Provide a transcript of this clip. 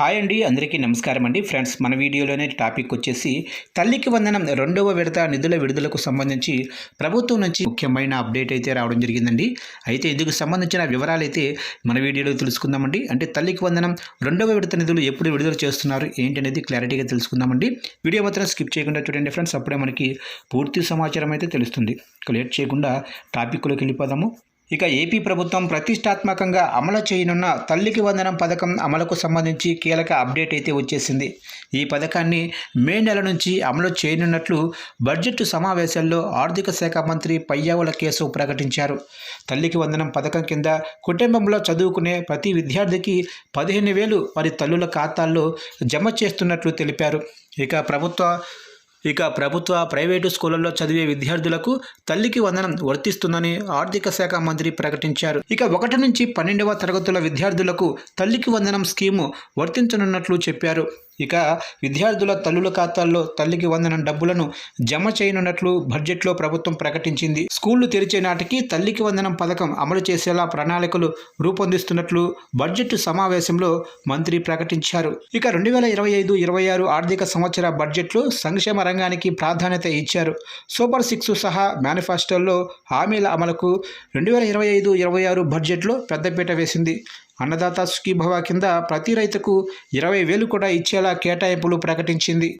Hi అండి అందరికీ నమస్కారం అండి. ఫ్రెండ్స్ మన వీడియోలోనే టాపిక్ వచ్చేసి తల్లికి వందనం రెండవ విడత నిధుల విడుదలకు సంబంధించి ప్రభుత్వం నుంచి ముఖ్యమైన అప్డేట్ అయితే రావడం జరిగిందండి. అయితే ఇందుకు సంబంధించిన వివరాలు అయితే మన వీడియోలో తెలుసుకుందామండి. అంటే తల్లికి వందనం రెండవ విడత నిధులు ఎప్పుడు విడుదల చేస్తున్నారు ఏంటి అనేది క్లారిటీగా తెలుసుకుందామండి. వీడియో మాత్రం స్కిప్ చేయకుండా చూడండి ఫ్రెండ్స్ అప్పుడే మనకి పూర్తి సమాచారం అయితే తెలుస్తుంది. లేట్ చేయకుండా టాపిక్లోకి వెళ్ళిపోదాము. ఇక ఏపీ ప్రభుత్వం ప్రతిష్టాత్మకంగా అమలు చేయనున్న తల్లికి వందనం పథకం అమలుకు సంబంధించి కీలక అప్డేట్ అయితే వచ్చేసింది. ఈ పథకాన్ని మే నెల నుంచి అమలు చేయనున్నట్లు బడ్జెట్ సమావేశాల్లో ఆర్థిక శాఖ మంత్రి పయ్యావుల కేసు ప్రకటించారు. తల్లికి వందనం పథకం కింద కుటుంబంలో చదువుకునే ప్రతి విద్యార్థికి పదిహేను వేలు వారి తల్లుల ఖాతాల్లో జమ చేస్తున్నట్లు తెలిపారు. ఇక ప్రభుత్వ ఇక ప్రభుత్వ ప్రైవేటు స్కూళ్ళలో చదివే విద్యార్థులకు తల్లికి వందనం వర్తిస్తుందని ఆర్థిక శాఖ మంత్రి ప్రకటించారు. ఇక ఒకటి నుంచి పన్నెండవ తరగతుల విద్యార్థులకు తల్లికి వందనం స్కీము వర్తించనున్నట్లు చెప్పారు. ఇక విద్యార్థుల తల్లుల ఖాతాల్లో తల్లికి వందనం డబ్బులను జమ చేయనున్నట్లు బడ్జెట్లో ప్రభుత్వం ప్రకటించింది. స్కూళ్ళు తెరిచే నాటికి తల్లికి వందనం పథకం అమలు చేసేలా ప్రణాళికలు రూపొందిస్తున్నట్లు బడ్జెట్ సమావేశంలో మంత్రి ప్రకటించారు. ఇక రెండు వేల ఇరవై ఐదు ఇరవై ఆరు ఆర్థిక సంవత్సర బడ్జెట్లో సంక్షేమ రంగానికి ప్రాధాన్యత ఇచ్చారు. సూపర్ సిక్స్ సహా మేనిఫెస్టోల్లో హామీల అమలుకు రెండు వేల ఇరవై ఐదు ఇరవై ఆరు బడ్జెట్లో పెద్దపీట వేసింది. అన్నదాత సుఖీభవ కింద ప్రతి రైతుకు ఇరవై వేలు కూడా ఇచ్చేలా కేటాయింపులు ప్రకటించింది.